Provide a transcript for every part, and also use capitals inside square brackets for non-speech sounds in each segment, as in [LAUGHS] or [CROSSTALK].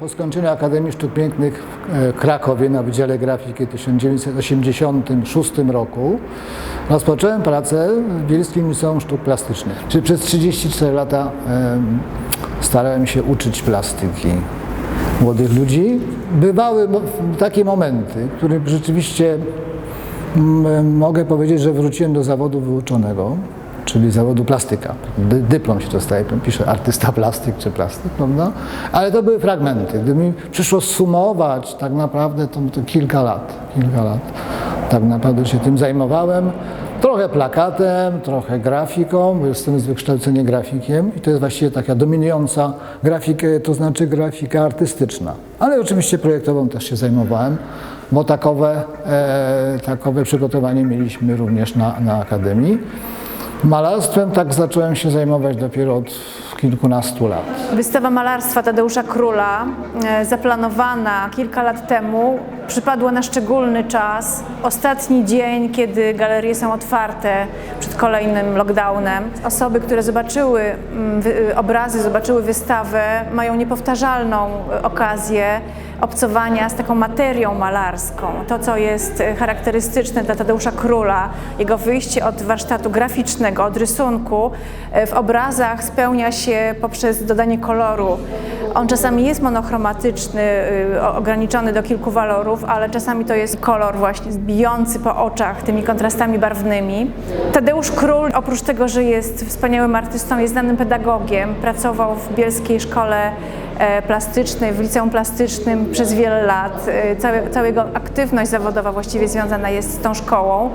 Po skończeniu Akademii Sztuk Pięknych w Krakowie na Wydziale Grafiki w 1986 roku rozpocząłem pracę w Bielskim Liceum Sztuk Plastycznych. Czyli przez 34 lata em, starałem się uczyć plastyki młodych ludzi. Bywały takie momenty, w których rzeczywiście mogę powiedzieć, że wróciłem do zawodu wyuczonego, czyli zawodu plastyka. Dy, dyplom się dostaje, pisze artysta plastyk czy plastyk, prawda? Ale to były fragmenty. Gdyby mi przyszło sumować tak naprawdę, to, to kilka lat, kilka lat tak naprawdę się tym zajmowałem. Trochę plakatem, trochę grafiką, bo jestem z wykształcenia grafikiem i to jest właściwie taka dominująca grafika, to znaczy grafika artystyczna. Ale oczywiście projektową też się zajmowałem, bo takowe, e, takowe przygotowanie mieliśmy również na, na Akademii. Malarstwem tak zacząłem się zajmować dopiero od kilkunastu lat. Wystawa malarstwa Tadeusza Króla, e, zaplanowana kilka lat temu, przypadła na szczególny czas. Ostatni dzień, kiedy galerie są otwarte przed kolejnym lockdownem. Osoby, które zobaczyły mm, wy- obrazy, zobaczyły wystawę, mają niepowtarzalną e, okazję obcowania z taką materią malarską. To, co jest e, charakterystyczne dla Tadeusza Króla, jego wyjście od warsztatu graficznego, od rysunku, w obrazach spełnia się poprzez dodanie koloru. On czasami jest monochromatyczny, y, ograniczony do kilku walorów, ale czasami to jest kolor właśnie bijący po oczach tymi kontrastami barwnymi. Tadeusz Król, oprócz tego, że jest wspaniałym artystą, jest znanym pedagogiem. Pracował w Bielskiej Szkole Plastycznej, w Liceum Plastycznym przez wiele lat. E, cała jego aktywność zawodowa właściwie związana jest z tą szkołą.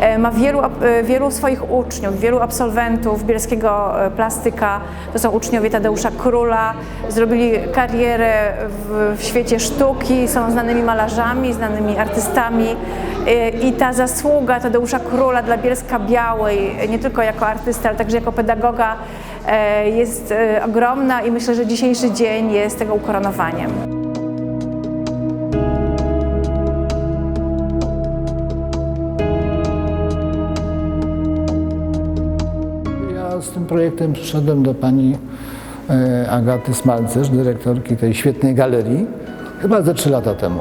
E, Ma wielu, e, wielu swoich uczniów, wielu absolwentów Bielskiego e, Plastyka. To są uczniowie Tadeusza Króla. Zrobili karierę w, w świecie sztuki, są znanymi malarzami, znanymi artystami. E, I ta zasługa Tadeusza Króla dla Bielska Białej, nie tylko jako artysta, ale także jako pedagoga, e, jest e, ogromna i myślę, że dzisiejszy dzień jest tego ukoronowaniem. Ja z tym projektem przyszedłem do pani e, Agaty Smalcerz, dyrektorki tej świetnej galerii, chyba ze trzy lata temu.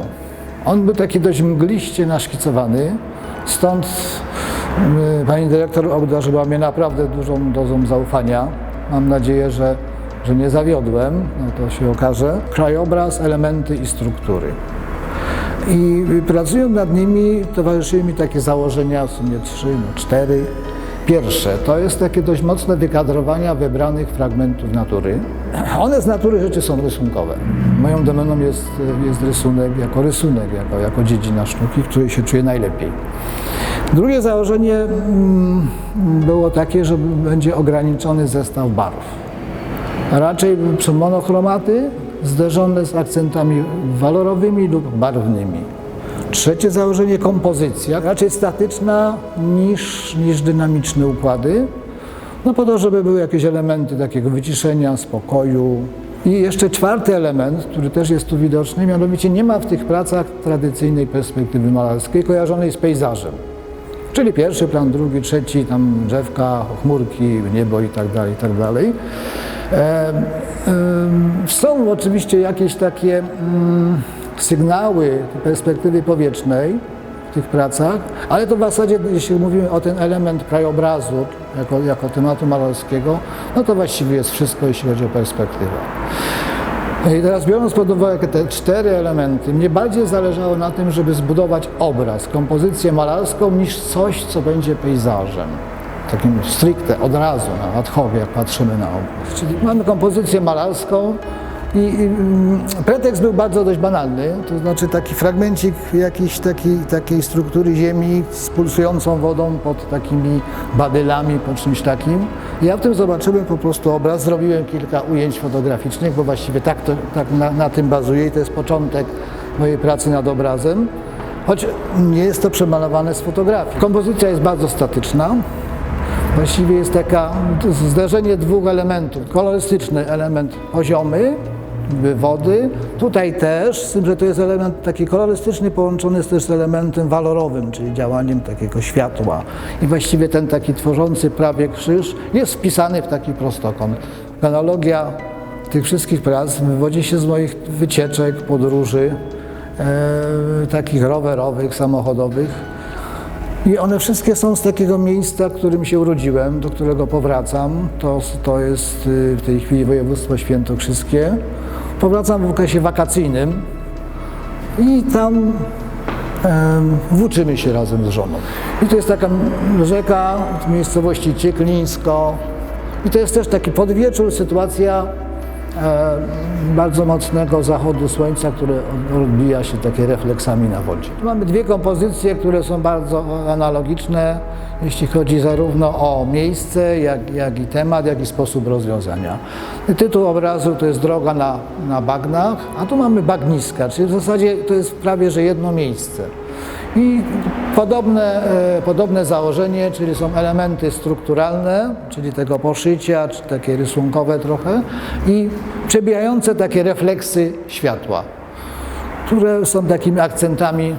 On był taki dość mgliście naszkicowany, stąd e, pani dyrektor obdarzyła mnie naprawdę dużą dozą zaufania. Mam nadzieję, że, że nie zawiodłem, no to się okaże. Krajobraz, elementy i struktury. I pracując nad nimi, towarzyszyły mi takie założenia, w sumie trzy, no cztery. Pierwsze, to jest takie dość mocne wykadrowania wybranych fragmentów natury. One z natury rzeczy są rysunkowe. Moją domeną jest, jest rysunek jako rysunek, jako, jako dziedzina sztuki, w której się czuję najlepiej. Drugie założenie mm, było takie, że będzie ograniczony zestaw barw. Raczej są monochromaty zderzone z akcentami walorowymi lub barwnymi. Trzecie założenie kompozycja, raczej statyczna niż, niż dynamiczne układy. No po to, żeby były jakieś elementy takiego wyciszenia, spokoju. I jeszcze czwarty element, który też jest tu widoczny, mianowicie nie ma w tych pracach tradycyjnej perspektywy malarskiej kojarzonej z pejzażem. Czyli pierwszy plan, drugi, trzeci, tam drzewka, chmurki, niebo i tak dalej, i tak dalej. E, em, Są oczywiście jakieś takie mm, sygnały perspektywy powietrznej w tych pracach, ale to w zasadzie, jeśli mówimy o ten element krajobrazu jako, jako tematu malarskiego, no to właściwie jest wszystko, jeśli chodzi o perspektywę. I teraz biorąc pod uwagę te cztery elementy, mnie bardziej zależało na tym, żeby zbudować obraz, kompozycję malarską, niż coś, co będzie pejzażem. Takim stricte, od razu, na ad hoc, jak patrzymy na obraz. Czyli mamy kompozycję malarską i, mm, pretekst był bardzo dość banalny, to znaczy taki fragmencik jakiejś takiej, takiej struktury ziemi z pulsującą wodą pod takimi badylami, pod czymś takim. I ja w tym zobaczyłem po prostu obraz, zrobiłem kilka ujęć fotograficznych, bo właściwie tak, to, tak na, na tym bazuje i to jest początek mojej pracy nad obrazem. Choć nie jest to przemalowane z fotografii. Kompozycja jest bardzo statyczna. Właściwie jest taka zderzenie dwóch elementów. Kolorystyczny element poziomy, wody. Tutaj też, z tym, że to jest element taki kolorystyczny połączony jest też z elementem walorowym, czyli działaniem takiego światła. I właściwie ten taki tworzący prawie krzyż jest wpisany w taki prostokąt. Analogia tych wszystkich prac wywodzi się z moich wycieczek, podróży, e, takich rowerowych, samochodowych. I one wszystkie są z takiego miejsca, w którym się urodziłem, do którego powracam. To, to jest y, w tej chwili województwo świętokrzyskie. Powracam w okresie wakacyjnym i tam włóczymy się razem z żoną. I to jest taka rzeka w miejscowości Cieklińsko. I to jest też taki podwieczór, sytuacja bardzo mocnego zachodu słońca, które odbija się takie refleksami na wodzie. Tu mamy dwie kompozycje, które są bardzo analogiczne, jeśli chodzi zarówno o miejsce, jak, jak i temat, jak i sposób rozwiązania. Tytuł obrazu to jest droga na, na bagnach, a tu mamy bagniska, czyli w zasadzie to jest prawie że jedno miejsce. I podobne, e, podobne założenie, czyli są elementy strukturalne, czyli tego poszycia, czy takie rysunkowe trochę i przebijające takie refleksy światła, które są takimi akcentami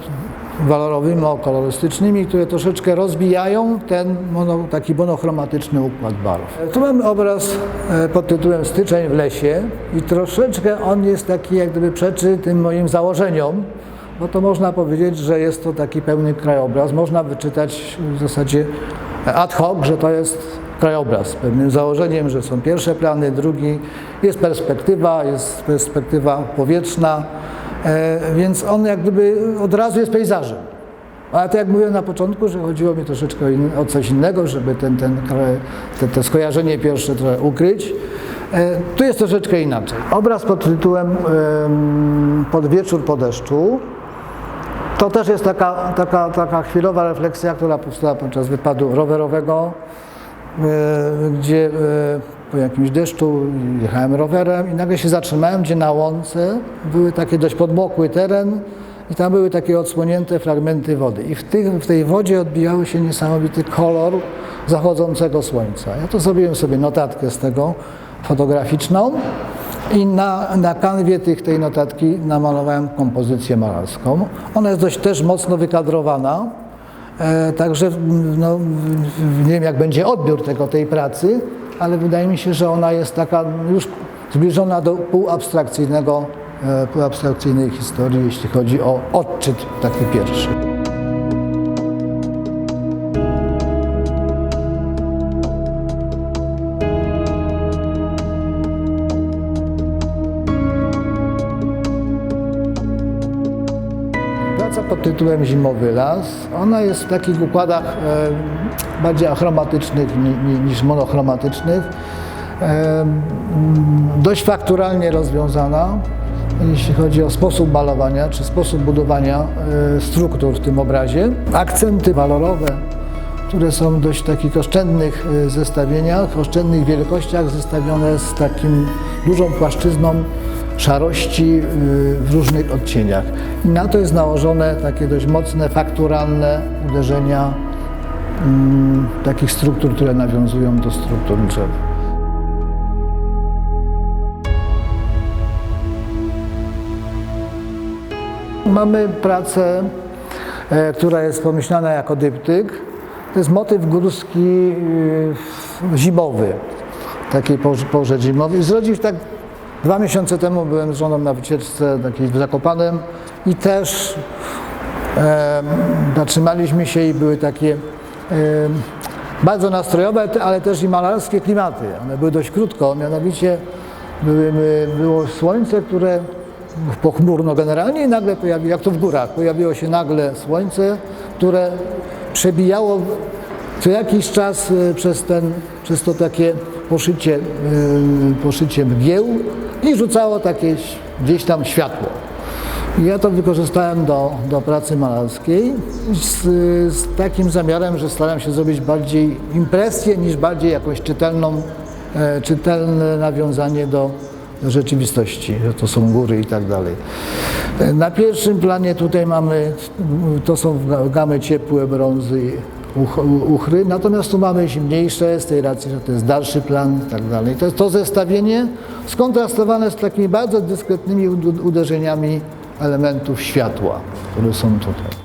walorowymi, kolorystycznymi, które troszeczkę rozbijają ten mono, taki monochromatyczny układ barw. Tu mamy obraz e, pod tytułem Styczeń w lesie i troszeczkę on jest taki jak gdyby przeczy tym moim założeniom, bo to można powiedzieć, że jest to taki pełny krajobraz. Można wyczytać w zasadzie ad hoc, że to jest krajobraz pewnym założeniem, że są pierwsze plany, drugi, jest perspektywa, jest perspektywa powietrzna, e, więc on jak gdyby od razu jest pejzażem. Ale to jak mówiłem na początku, że chodziło mi troszeczkę o, coś innego, żeby ten, ten, te, te skojarzenie pierwsze trochę ukryć. E, tu jest troszeczkę inaczej. Obraz pod tytułem em, Pod wieczór po deszczu to też jest taka, taka, taka chwilowa refleksja, która powstała podczas wypadu rowerowego, e, gdzie e, po jakimś deszczu jechałem rowerem i nagle się zatrzymałem, gdzie na łące były takie dość podmokły teren i tam były takie odsłonięte fragmenty wody. I w, tych, w tej wodzie odbijały się niesamowity kolor zachodzącego słońca. Ja to zrobiłem sobie notatkę z tego fotograficzną i na, na kanwie tych, tej notatki namalowałem kompozycję malarską. Ona jest dość też mocno wykadrowana, e, także no, nie wiem jak będzie odbiór tego, tej pracy, ale wydaje mi się, że ona jest taka już zbliżona do półabstrakcyjnego, e, półabstrakcyjnej historii, jeśli chodzi o odczyt taki pierwszy. Tytułem Zimowy las, ona jest w takich układach e, bardziej achromatycznych ni, ni, niż monochromatycznych. E, mm, dość fakturalnie rozwiązana, jeśli chodzi o sposób malowania czy sposób budowania e, struktur w tym obrazie. Akcenty walorowe, które są w dość takich oszczędnych zestawieniach, oszczędnych wielkościach, zestawione z takim dużą płaszczyzną szarości y, w różnych odcieniach. I na to jest nałożone takie dość mocne, fakturalne uderzenia mm, takich struktur, które nawiązują do struktur drzew. Mamy pracę, e, która jest pomyślana jako dyptyk. To jest motyw górski y, zimowy, takiej porze, zimowej. Zrodził tak dwa miesiące temu byłem z żoną na wycieczce takiej w Zakopanem i też e, zatrzymaliśmy się i były takie e, bardzo nastrojowe, ale też i malarskie klimaty. One były dość krótko, mianowicie były, było słońce, które pochmurno generalnie i nagle pojawiło, jak to w górach, pojawiło się nagle słońce, które przebijało co jakiś czas e, przez, ten, przez to takie poszycie, e, poszycie mgieł i rzucało takie gdzieś tam światło. Ja to wykorzystałem do, do pracy malarskiej z, z takim zamiarem, że staram się zrobić bardziej impresję niż bardziej jakąś czytelną, e, czytelne nawiązanie do, rzeczywistości, że to są góry i tak dalej. E, Na pierwszym planie tutaj mamy, to są ga- gamy ciepłe, brązy, uchry, natomiast tu mamy zimniejsze z tej racji, że to jest dalszy plan i tak dalej. To jest to zestawienie skontrastowane z takimi bardzo dyskretnymi ud- uderzeniami elementów światła, które są tutaj.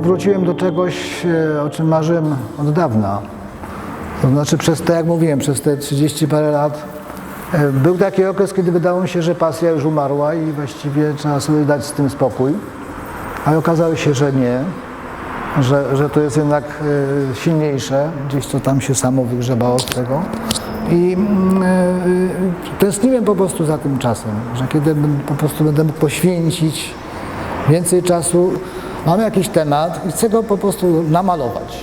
Wróciłem do czegoś, e, o czym marzyłem od dawna. To znaczy przez te, jak mówiłem, przez te 30 parę lat e, był taki okres, kiedy wydało mi się, że pasja już umarła i właściwie trzeba sobie dać z tym spokój. Ale okazało się, że nie, że, że to jest jednak e, silniejsze, gdzieś to tam się samo wygrzebało z tego. I e, tęskniłem po prostu za tym czasem, że kiedy po prostu będę mógł poświęcić więcej czasu, mam jakiś temat i chcę go po prostu namalować.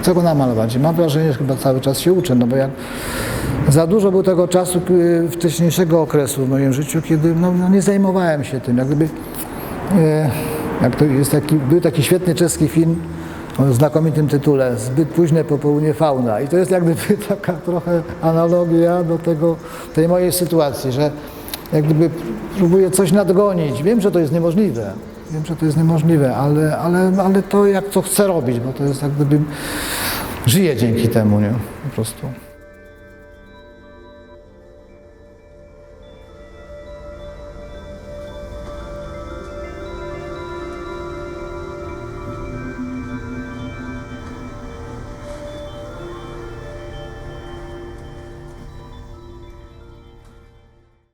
Chcę go namalować. I mam wrażenie, że chyba cały czas się uczę, no bo jak za dużo był tego czasu y, wcześniejszego okresu w moim życiu, kiedy no, no nie zajmowałem się tym. Jak gdyby, e, jak to jest taki, był taki świetny czeski film o znakomitym tytule Zbyt późne popołudnie fauna. I to jest jak gdyby [LAUGHS] taka trochę analogia do tego, tej mojej sytuacji, że jak gdyby próbuję coś nadgonić. Wiem, że to jest niemożliwe. Wiem, że to jest niemożliwe, ale, ale, ale to jak to chcę robić, bo to jest jak gdyby żyję dzięki temu, nie? Po prostu.